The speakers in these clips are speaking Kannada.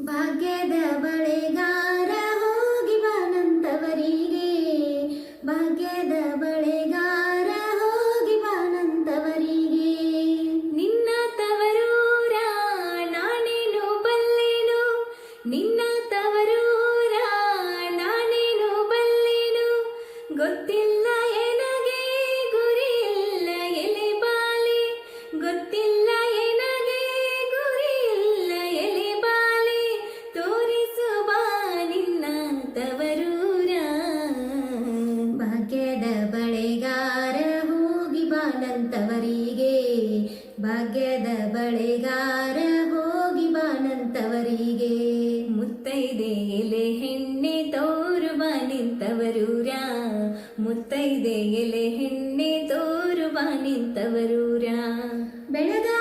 ಭಾಗ್ಯದ ಬಳೆಗಾರ ಹೋಗಿ ಬಾನಂತವರಿಗೆ. ಭಾಗ್ಯದ ಬಳೆಗಾರ ಹೋಗಿ ಬಾನಂತವರಿಗೆ. ನಿನ್ನ ತವರೂರ ನಾನೇನು ಬಲ್ಲೆನು? ನಿನ್ನ ತವರೂರ ನಾನೇನು ಬಲ್ಲೆನು? ಗೊತ್ತಿಲ್ಲ ಎನಗೆ, ಗುರಿಯಿಲ್ಲ ಎಲೆ ಬಾಲೆ. ಗೊತ್ತಿಲ್ಲ ಬಾನಂತವರಿಗೆ ಭಾಗ್ಯದ ಬಳೆಗಾರ ಹೋಗಿ ಬಾನಂತವರಿಗೆ ಮುತ್ತೈದೆ ಎಲೆ ಹೆಣ್ಣೆ ತೋರುವ ರಾ. ಮುತ್ತೈದೆ ಎಲೆ ಹೆಣ್ಣೆ ತೋರುವ ರಾ. ಬೆಳಗಾವಿ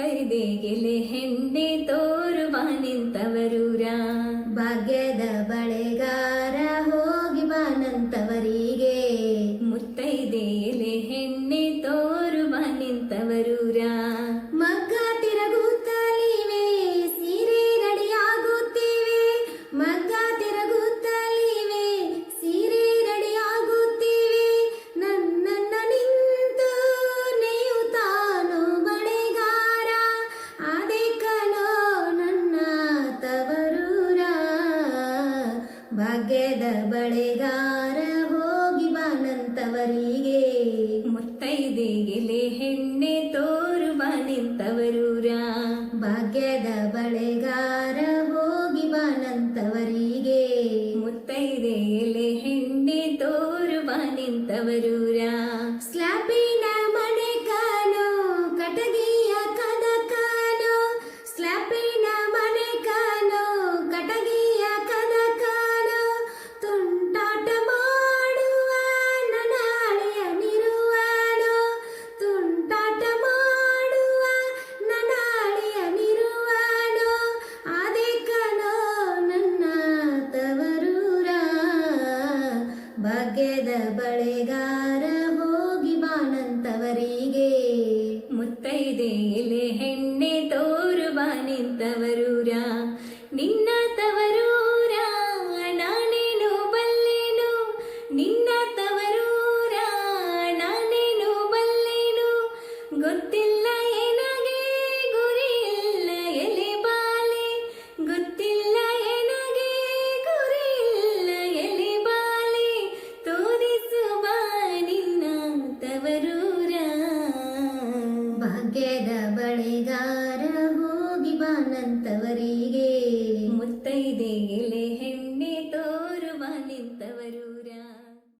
ಎಲೆ ಹೆಣ್ಣೆ ತೋರುವ ನಿಂತವರೂರ ಭಾಗ್ಯದ ಬಳೆಗಾರ ಹೋಗಿ ಬಾನಂತವರಿಗೆ ಮುತ್ತೈದೆ ಭಾಗ್ಯದ ಬಳೆಗಾರ ಹೋಗಿ ಬಾನಂತವರಿಗೆ. ಮುತ್ತೈದೆ ಎಲೆ ಹೆಣ್ಣೆ ತೋರು ನಿಂತವರೂರ ಭಾಗ್ಯದ ಬಳೆಗಾರ ಹೋಗಿ ಬಾನಂತವರಿಗೆ. ಮುತ್ತೈದೆ ಎಲೆ ಹೆಣ್ಣೆ ತೋರು ನಿಂತವರೂರ ಭಾಗ್ಯದ ಬಳೆಗಾರ ಹೋಗಿ ಬಾನಂತವರಿಗೆ ಮುತ್ತೈದೆ ಎಲೆ ಹೆಣ್ಣೆ ಕಳೆಗಾರ ಹೋಗಿ ಬಾನಂತವರಿಗೆ ಮುತ್ತೈದೆಗೆಲೆ ಹೆಣ್ಣೆ ತೋರುವ ನಿಂತವರಿಗೆ.